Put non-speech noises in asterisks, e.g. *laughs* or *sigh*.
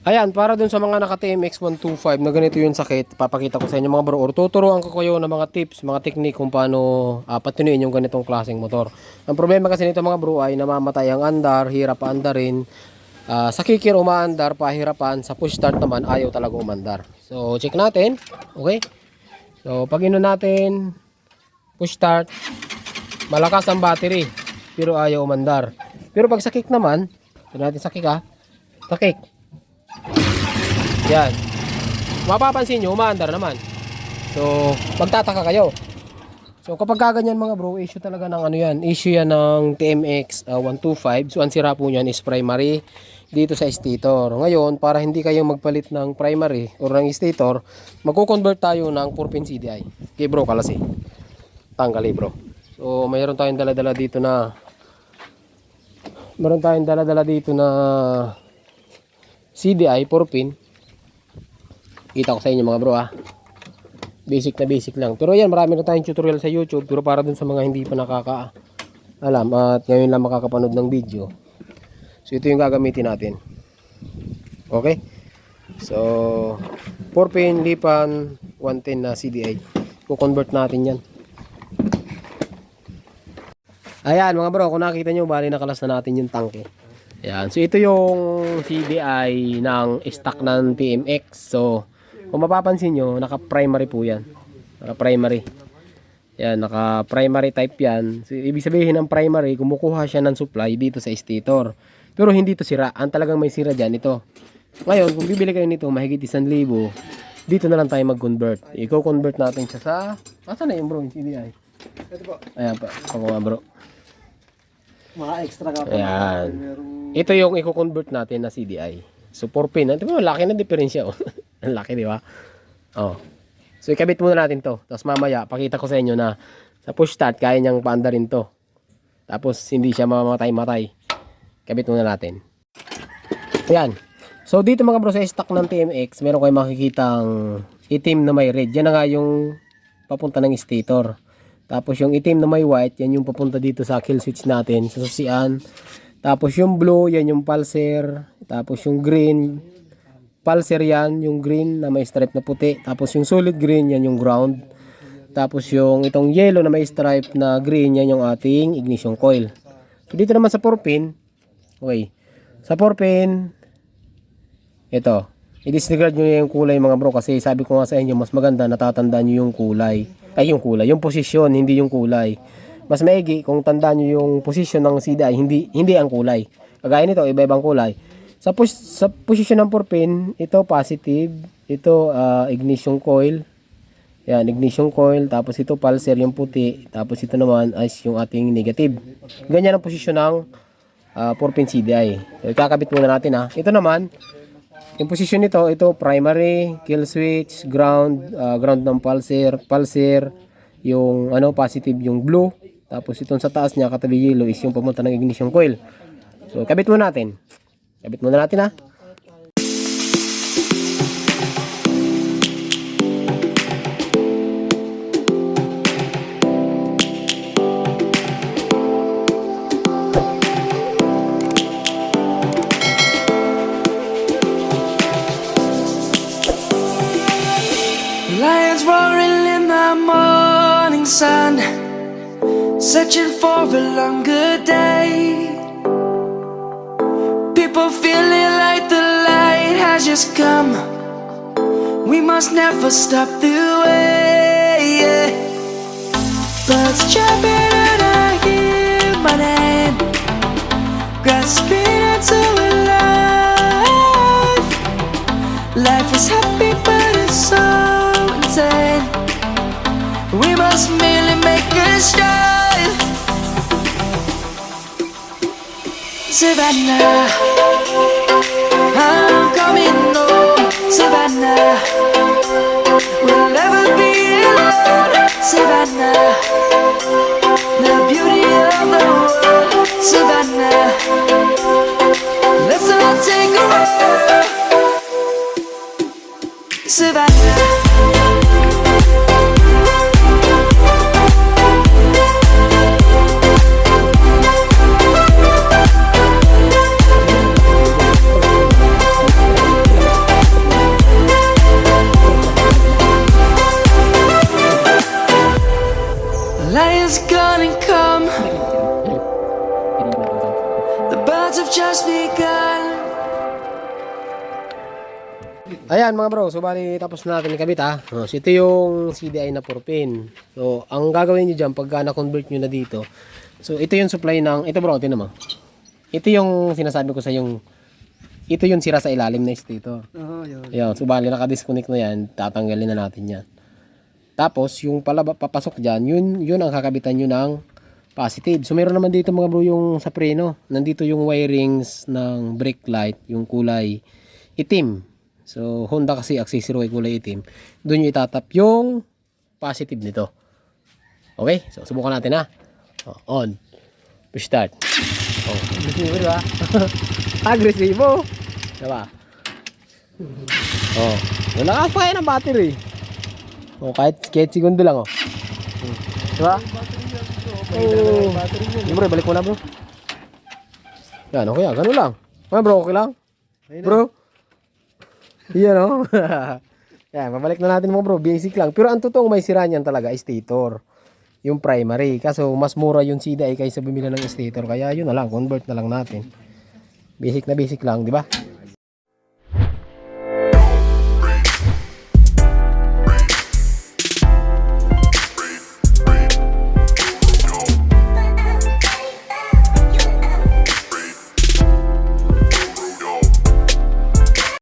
Ayan, para dun sa mga naka TMX 125 na ganito yung sakit, papakita ko sa inyo mga bro, or tuturuan ko kayo ng mga tips, mga technique kung paano uh, patinuin yung ganitong klaseng motor. Ang problema kasi nito mga bro ay namamatay ang andar, hirap paandarin, uh, sa kikir umaandar, pahirapan, sa push start naman ayaw talaga umandar. So, check natin, okay? So, pag ino natin, push start, malakas ang battery, pero ayaw umandar. Pero pag sa kick naman, ito natin sa kick ha, sa kick, yan. Mapapansin nyo, umaandar naman. So, magtataka kayo. So, kapag kaganyan mga bro, issue talaga ng ano yan. Issue yan ng TMX uh, 125. So, ang sira po niyan is primary dito sa stator. Ngayon, para hindi kayo magpalit ng primary or ng stator, magko-convert tayo ng 4-pin CDI. Okay bro, kalasi. Tanggali bro. So, mayroon tayong dala-dala dito na meron tayong dala-dala dito na CDI 4-pin. Kita ko sa inyo mga bro ah. Basic na basic lang. Pero yan, marami na tayong tutorial sa YouTube. Pero para dun sa mga hindi pa nakaka alam at ngayon lang makakapanood ng video. So ito yung gagamitin natin. Okay? So 4-pin lipan 110 na CDI. Ko-convert natin yan. Ayan mga bro, kung nakita nyo, bali nakalas na natin yung tanke. Ayan, so ito yung CDI ng stock ng TMX. So, kung mapapansin nyo, naka-primary po yan. Naka-primary. Yan, naka-primary type yan. So, ibig sabihin ng primary, kumukuha siya ng supply dito sa stator. Pero hindi to sira. Ang talagang may sira dyan, ito. Ngayon, kung bibili kayo nito, mahigit 1,000, dito na lang tayo mag-convert. I-convert natin siya sa... Asan na yung bro, yung CDI? Ito po, Ayan pa, nga bro. mga extra ka po. Ayan. Ito yung i-convert natin na CDI. So 4 pin. Ito mo, laki na diferensya oh. *laughs* Ang laki, di ba? Oh. So ikabit muna natin to. Tapos mamaya, pakita ko sa inyo na sa push start, kaya niyang paanda rin to. Tapos hindi siya mamamatay-matay. Kabit muna natin. Ayan. So dito mga bro sa stock ng TMX, meron kayong makikitang itim na may red. Yan na nga yung papunta ng stator. Tapos yung itim na may white, yan yung papunta dito sa kill switch natin, sa susian. Tapos yung blue, yan yung pulser. Tapos yung green, pulser yan, yung green na may stripe na puti. Tapos yung solid green, yan yung ground. Tapos yung itong yellow na may stripe na green, yan yung ating ignition coil. So dito naman sa 4-pin, okay, sa 4-pin, ito, i-disregard nyo yung kulay mga bro kasi sabi ko nga sa inyo, mas maganda natatandaan nyo yung kulay. Ay yung kulay, yung posisyon, hindi yung kulay. Mas maigi kung tandaan nyo yung posisyon ng CDI, hindi, hindi ang kulay. Kagaya nito, iba-ibang kulay. Sa, pos sa posisyon ng 4-pin, ito positive, ito ah, ignition coil, yan, ignition coil, tapos ito pulser yung puti, tapos ito naman ay yung ating negative. Ganyan ang posisyon ng ah, 4-pin CDI. So, kakabit muna natin ha. Ito naman, yung posisyon nito, ito primary, kill switch, ground, ah, ground ng pulser, pulser, yung ano positive yung blue, tapos itong sa taas niya katabi yellow is yung pamunta ng ignition coil. So kabit muna natin. Kabit muna natin ha. Lions roaring in the morning sun, searching for a longer day. Just come. We must never stop the way. yeah. Birds jumping and I hear my name, grasping into a life. Life is happy, but it's so insane. We must merely make a start. Savannah, is gonna come. The birds have just begun. Ayan mga bro, so bali tapos na natin ikabit ha. Oh, so, ito yung CDI na 4. So ang gagawin niyo diyan pagka na-convert niyo na dito. So ito yung supply ng ito bro, tingnan mo. Ito yung sinasabi ko sa yung ito yung sira sa ilalim na dito. Oo, oh, yun. Yo, so bali naka-disconnect na yan, tatanggalin na natin yan. Tapos yung pala papasok diyan, yun yun ang kakabitan niyo ng positive. So meron naman dito mga bro yung sa preno. Nandito yung wirings ng brake light, yung kulay itim. So Honda kasi accessory ay kulay itim. Doon yung itatap yung positive nito. Okay? So subukan natin ha. Oh, on. Push start. Oh, agresibo diba? *laughs* agresibo. Diba? Oh, wala ka pa ng battery. Oh, kahit, kahit segundo lang oh. Hmm. Diba? Oh. Hindi bro, balik mo na bro. Yan, okay yan. Ganun lang. Ano bro, okay lang? Bro? Yan oh. *laughs* yan, babalik na natin mo bro. Basic lang. Pero ang totoong may sira niyan talaga is stator. Yung primary. Kaso mas mura yung CDI kaysa bumili ng stator. Kaya yun na lang. Convert na lang natin. Basic na basic lang, di ba?